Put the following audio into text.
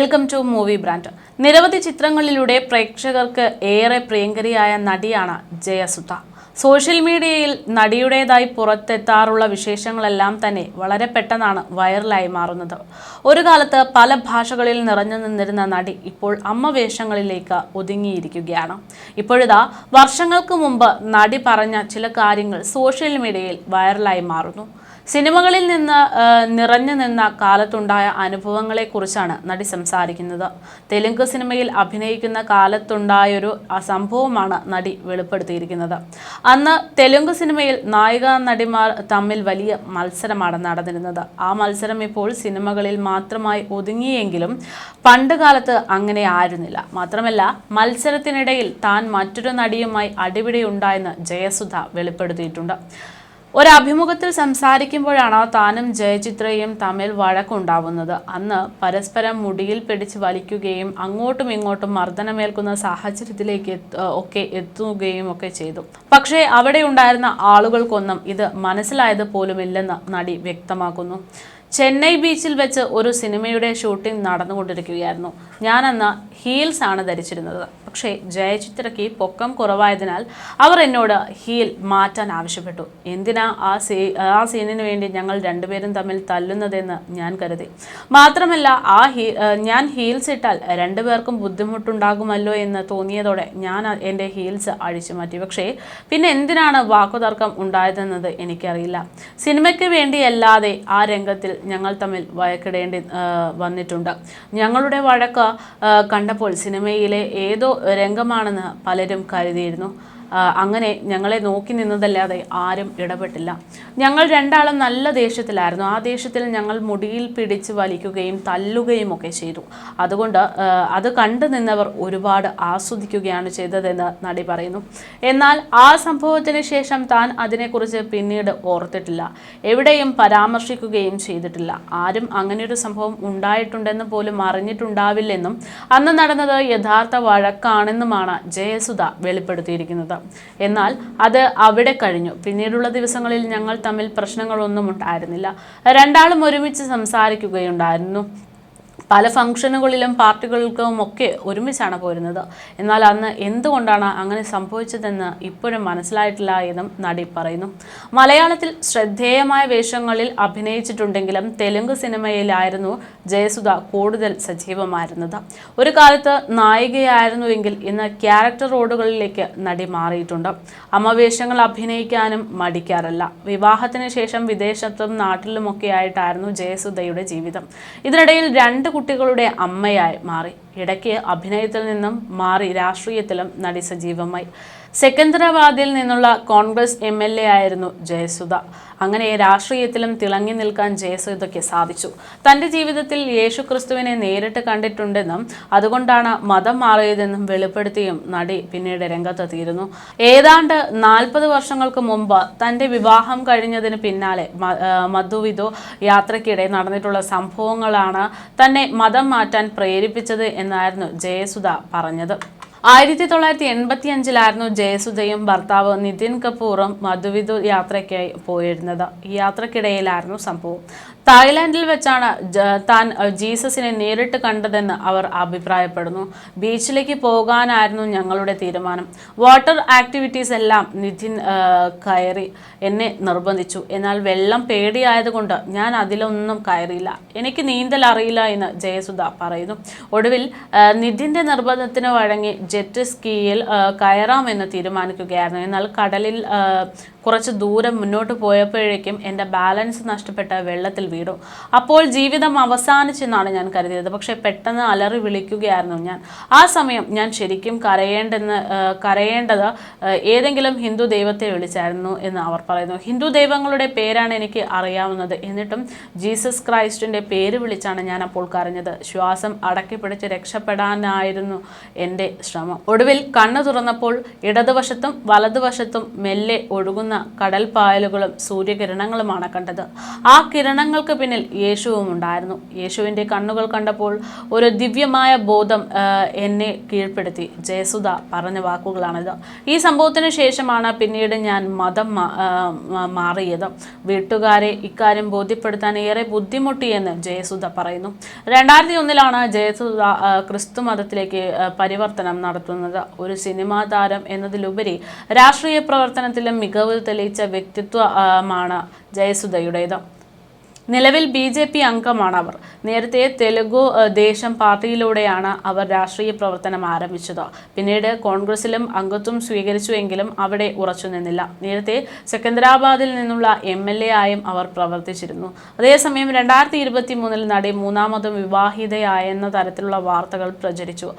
Welcome to movie brand നിരവധി ചിത്രങ്ങളിലൂടെ പ്രേക്ഷകർക്ക് ഏറെ പ്രിയങ്കരിയായ നടിയാണ് ജയസുധ. സോഷ്യൽ മീഡിയയിൽ നടിയുടേതായി പുറത്തെത്താറുള്ള വിശേഷങ്ങളെല്ലാം തന്നെ വളരെ പെട്ടെന്നാണ് വൈറലായി മാറുന്നത്. ഒരു കാലത്ത് പല ഭാഷകളിൽ നിറഞ്ഞു നിന്നിരുന്ന നടി ഇപ്പോൾ അമ്മ വേഷങ്ങളിലേക്ക് ഒതുങ്ങിയിരിക്കുകയാണ്. ഇപ്പോഴിതാ വർഷങ്ങൾക്ക് മുമ്പ് നടി പറഞ്ഞ ചില കാര്യങ്ങൾ സോഷ്യൽ മീഡിയയിൽ വൈറലായി മാറുന്നു. സിനിമകളിൽ നിന്ന് നിറഞ്ഞു നിന്ന കാലത്തുണ്ടായ അനുഭവങ്ങളെക്കുറിച്ചാണ് നടി സംസാരിക്കുന്നത്. തെലുങ്ക് സിനിമയിൽ അഭിനയിക്കുന്ന കാലത്തുണ്ടായൊരു സംഭവമാണ് നടി വെളിപ്പെടുത്തിയിരിക്കുന്നത്. അന്ന് തെലുങ്ക് സിനിമയിൽ നായിക നടിമാർ തമ്മിൽ വലിയ മത്സരമാണ് നടന്നിരുന്നത്. ആ മത്സരം ഇപ്പോൾ സിനിമകളിൽ മാത്രമായി ഒതുങ്ങിയെങ്കിലും പണ്ട് കാലത്ത് അങ്ങനെ ആയിരുന്നില്ല. മാത്രമല്ല മത്സരത്തിനിടയിൽ താൻ മറ്റൊരു നടിയുമായി അടിപിടി ഉണ്ടായെന്ന് ജയസുധ വെളിപ്പെടുത്തിയിട്ടുണ്ട്. ഒരഭിമുഖത്തിൽ സംസാരിക്കുമ്പോഴാണ് താനും ജയചിത്രയും തമ്മിൽ വഴക്കുണ്ടാവുന്നത്. അന്ന് പരസ്പരം മുടിയിൽ പിടിച്ച് വലിക്കുകയും അങ്ങോട്ടും ഇങ്ങോട്ടും മർദ്ദനമേൽക്കുന്ന സാഹചര്യത്തിലേക്ക് ഒക്കെ എത്തുകയും ഒക്കെ ചെയ്തു. പക്ഷേ അവിടെ ഉണ്ടായിരുന്ന ആളുകൾക്കൊന്നും ഇത് മനസ്സിലായത് പോലുമില്ലെന്ന് നടി വ്യക്തമാക്കുന്നു. ചെന്നൈ ബീച്ചിൽ വെച്ച് ഒരു സിനിമയുടെ ഷൂട്ടിംഗ് നടന്നുകൊണ്ടിരിക്കുകയായിരുന്നു. ഞാനന്ന് ഹീൽസ് ആണ് ധരിച്ചിരുന്നത്. പക്ഷേ ജയചിത്രയ്ക്ക് പൊക്കം കുറവായതിനാൽ അവർ എന്നോട് ഹീൽ മാറ്റാൻ ആവശ്യപ്പെട്ടു. എന്തിനാ ആ സീ ആ സീനിന് വേണ്ടി ഞങ്ങൾ രണ്ടുപേരും തമ്മിൽ തല്ലുന്നതെന്ന് ഞാൻ കരുതി. മാത്രമല്ല ആ ഹീ ഞാൻ ഹീൽസ് ഇട്ടാൽ രണ്ടുപേർക്കും ബുദ്ധിമുട്ടുണ്ടാകുമല്ലോ എന്ന് തോന്നിയതോടെ ഞാൻ എന്റെ ഹീൽസ് അഴിച്ചു മാറ്റി. പക്ഷേ പിന്നെ എന്തിനാണ് വാക്കുതർക്കം ഉണ്ടായതെന്നത് എനിക്കറിയില്ല. സിനിമയ്ക്ക് വേണ്ടിയല്ലാതെ ആ രംഗത്തിൽ ഞങ്ങൾ തമ്മിൽ വഴക്കിടേണ്ടി വന്നിട്ടുണ്ട്. ഞങ്ങളുടെ വഴക്ക് കണ്ടപ്പോൾ സിനിമയിലെ ഏതോ രംഗമാണെന്ന് പലരും കരുതിയിരുന്നു. അങ്ങനെ ഞങ്ങളെ നോക്കി നിന്നതല്ലാതെ ആരും ഇടപെട്ടില്ല. ഞങ്ങൾ രണ്ടാളും നല്ല ദേഷ്യത്തിലായിരുന്നു. ആ ദേഷ്യത്തിൽ ഞങ്ങൾ മുടിയിൽ പിടിച്ച് വലിക്കുകയും തല്ലുകയും ഒക്കെ ചെയ്തു. അതുകൊണ്ട് അത് കണ്ടു നിന്നവർ ഒരുപാട് ആസ്വദിക്കുകയാണ് ചെയ്തതെന്ന് നടി പറയുന്നു. എന്നാൽ ആ സംഭവത്തിന് ശേഷം താൻ അതിനെക്കുറിച്ച് പിന്നീട് ഓർത്തിട്ടില്ല. എവിടെയും പരാമർശിക്കുകയും ചെയ്തിട്ടില്ല. ആരും അങ്ങനെയൊരു സംഭവം ഉണ്ടായിട്ടുണ്ടെന്ന് പോലും അറിഞ്ഞിട്ടുണ്ടാവില്ലെന്നും അന്ന് നടന്നത് യഥാർത്ഥ വഴക്കാണെന്നുമാണ് ജയസുധ വെളിപ്പെടുത്തിയിരിക്കുന്നത്. എന്നാൽ അത് അവിടെ കഴിഞ്ഞു. പിന്നീടുള്ള ദിവസങ്ങളിൽ ഞങ്ങൾ തമ്മിൽ പ്രശ്നങ്ങളൊന്നും ഉണ്ടായിരുന്നില്ല. രണ്ടാളും ഒരുമിച്ച് സംസാരിക്കുകയുണ്ടായിരുന്നു. പല ഫംഗ്ഷനുകളിലും പാർട്ടികൾക്കും ഒക്കെ ഒരുമിച്ചാണ് പോരുന്നത്. എന്നാൽ അന്ന് എന്തുകൊണ്ടാണ് അങ്ങനെ സംഭവിച്ചതെന്ന് ഇപ്പോഴും മനസ്സിലായിട്ടില്ല എന്നും നടി പറയുന്നു. മലയാളത്തിൽ ശ്രദ്ധേയമായ വേഷങ്ങളിൽ അഭിനയിച്ചിട്ടുണ്ടെങ്കിലും തെലുങ്ക് സിനിമയിലായിരുന്നു ജയസുധ കൂടുതൽ സജീവമായിരുന്നത്. ഒരു കാലത്ത് നായികയായിരുന്നുവെങ്കിൽ ഇന്ന് ക്യാരക്ടർ റോഡുകളിലേക്ക് നടി മാറിയിട്ടുണ്ട്. അമ്മ വേഷങ്ങൾ അഭിനയിക്കാനും മടിക്കാറില്ല. വിവാഹത്തിന് ശേഷം വിദേശത്തും നാട്ടിലുമൊക്കെ ആയിട്ടായിരുന്നു ജയസുധയുടെ ജീവിതം. ഇതിനിടയിൽ രണ്ട് കുട്ടികളുടെ അമ്മയായി മാറി. ഇടയ്ക്ക് അഭിനയത്തിൽ നിന്നും മാറി രാഷ്ട്രീയത്തിലും നടി സജീവമായി. സെക്കന്ദരാബാദിൽ നിന്നുള്ള കോൺഗ്രസ് എം എൽ എ ആയിരുന്നു ജയസുധ. അങ്ങനെ രാഷ്ട്രീയത്തിലും തിളങ്ങി നിൽക്കാൻ ജയസുധയ്ക്ക് സാധിച്ചു. തന്റെ ജീവിതത്തിൽ യേശു ക്രിസ്തുവിനെ നേരിട്ട് കണ്ടിട്ടുണ്ടെന്നും അതുകൊണ്ടാണ് മതം മാറിയതെന്നും വെളിപ്പെടുത്തിയും നടി പിന്നീട് രംഗത്തെത്തിയിരുന്നു ഏതാണ്ട് നാൽപ്പത് വർഷങ്ങൾക്ക് മുമ്പ് തന്റെ വിവാഹം കഴിഞ്ഞതിന് പിന്നാലെ മധുവിധു യാത്രയ്ക്കിടെ നടന്നിട്ടുള്ള സംഭവങ്ങളാണ് തന്നെ മതം മാറ്റാൻ പ്രേരിപ്പിച്ചത് എന്നായിരുന്നു ജയസുധ പറഞ്ഞത്. ആയിരത്തി തൊള്ളായിരത്തി എൺപത്തി അഞ്ചിലായിരുന്നു ജയസുധയും ഭർത്താവ് നിതിൻ കപൂറും മധുവിധു യാത്രയ്ക്കായി പോയിരുന്നത്. ഈ യാത്രക്കിടയിലായിരുന്നു സംഭവം. തായ്ലാന്റിൽ വെച്ചാണ് താൻ ജീസസിനെ നേരിട്ട് കണ്ടതെന്ന് അവർ അഭിപ്രായപ്പെടുന്നു. ബീച്ചിലേക്ക് പോകാനായിരുന്നു ഞങ്ങളുടെ തീരുമാനം. വാട്ടർ ആക്ടിവിറ്റീസ് എല്ലാം നിധിൻ കയറി എന്നെ നിർബന്ധിച്ചു. എന്നാൽ വെള്ളം പേടിയായതുകൊണ്ട് ഞാൻ അതിലൊന്നും കയറിയില്ല. എനിക്ക് നീന്തൽ അറിയില്ല എന്ന് ജയസുധ പറയുന്നു. ഒടുവിൽ നിധിന്റെ നിർബന്ധത്തിന് വഴങ്ങി ജെറ്റ് സ്കീയിൽ കയറാമെന്ന് തീരുമാനിക്കുകയായിരുന്നു. എന്നാൽ കടലിൽ കുറച്ച് ദൂരം മുന്നോട്ട് പോയപ്പോഴേക്കും എന്റെ ബാലൻസ് നഷ്ടപ്പെട്ട വെള്ളത്തിൽ വീണു അപ്പോൾ ജീവിതം അവസാനിച്ചെന്നാണ് ഞാൻ കരുതിയത്. പക്ഷേ പെട്ടെന്ന് അലറി വിളിക്കുകയായിരുന്നു ഞാൻ. ആ സമയം ഞാൻ ശരിക്കും കരയേണ്ടെന്ന് കരയേണ്ടത് ഏതെങ്കിലും ഹിന്ദു ദൈവത്തെ വിളിച്ചായിരുന്നു എന്ന് അവർ പറയുന്നു. ഹിന്ദു ദൈവങ്ങളുടെ പേരാണ് എനിക്ക് അറിയാവുന്നത്. എന്നിട്ടും ജീസസ് ക്രൈസ്റ്റിന്റെ പേര് വിളിച്ചാണ് ഞാൻ അപ്പോൾ കരഞ്ഞത്. ശ്വാസം അടക്കി പിടിച്ച് രക്ഷപ്പെടാനായിരുന്നു എന്റെ ശ്രമം. ഒടുവിൽ കണ്ണു തുറന്നപ്പോൾ ഇടതുവശത്തും വലതുവശത്തും മെല്ലെ ഒഴുകുന്ന കടൽ പായലുകളും സൂര്യകിരണങ്ങളുമാണ് കണ്ടത്. ആ കിരണങ്ങൾ ചിത്രങ്ങൾക്ക് പിന്നിൽ യേശുവും ഉണ്ടായിരുന്നു. യേശുവിന്റെ കണ്ണുകൾ കണ്ടപ്പോൾ ഒരു ദിവ്യമായ ബോധം എന്നെ കീഴ്പ്പെടുത്തി. ജയസുധ പറഞ്ഞ വാക്കുകളാണിത്. ഈ സംഭവത്തിന് ശേഷമാണ് പിന്നീട് ഞാൻ മതം മാറിയത്. വീട്ടുകാരെ ഇക്കാര്യം ബോധ്യപ്പെടുത്താൻ ഏറെ ബുദ്ധിമുട്ടിയെന്ന് ജയസുധ പറയുന്നു. രണ്ടായിരത്തി ഒന്നിലാണ് ജയസുധ ക്രിസ്തു മതത്തിലേക്ക് പരിവർത്തനം നടത്തുന്നത്. ഒരു സിനിമാ താരം എന്നതിലുപരി രാഷ്ട്രീയ പ്രവർത്തനത്തിലും മികവ് തെളിയിച്ച വ്യക്തിത്വമാണ് ജയസുധയുടേത്. നിലവിൽ ബി ജെ പി അംഗമാണ് അവർ. നേരത്തെ തെലുഗു ദേശം പാർട്ടിയിലൂടെയാണ് അവർ രാഷ്ട്രീയ പ്രവർത്തനം ആരംഭിച്ചത്. പിന്നീട് കോൺഗ്രസിലും അംഗത്വം സ്വീകരിച്ചുവെങ്കിലും അവിടെ ഉറച്ചുനിന്നില്ല നേരത്തെ സെക്കന്ദരാബാദിൽ നിന്നുള്ള എം എൽ എ ആയും അവർ പ്രവർത്തിച്ചിരുന്നു. അതേസമയം രണ്ടായിരത്തി ഇരുപത്തി മൂന്നിൽ നടി മൂന്നാമതും വിവാഹിതയായെന്ന തരത്തിലുള്ള വാർത്തകൾ പ്രചരിച്ചു.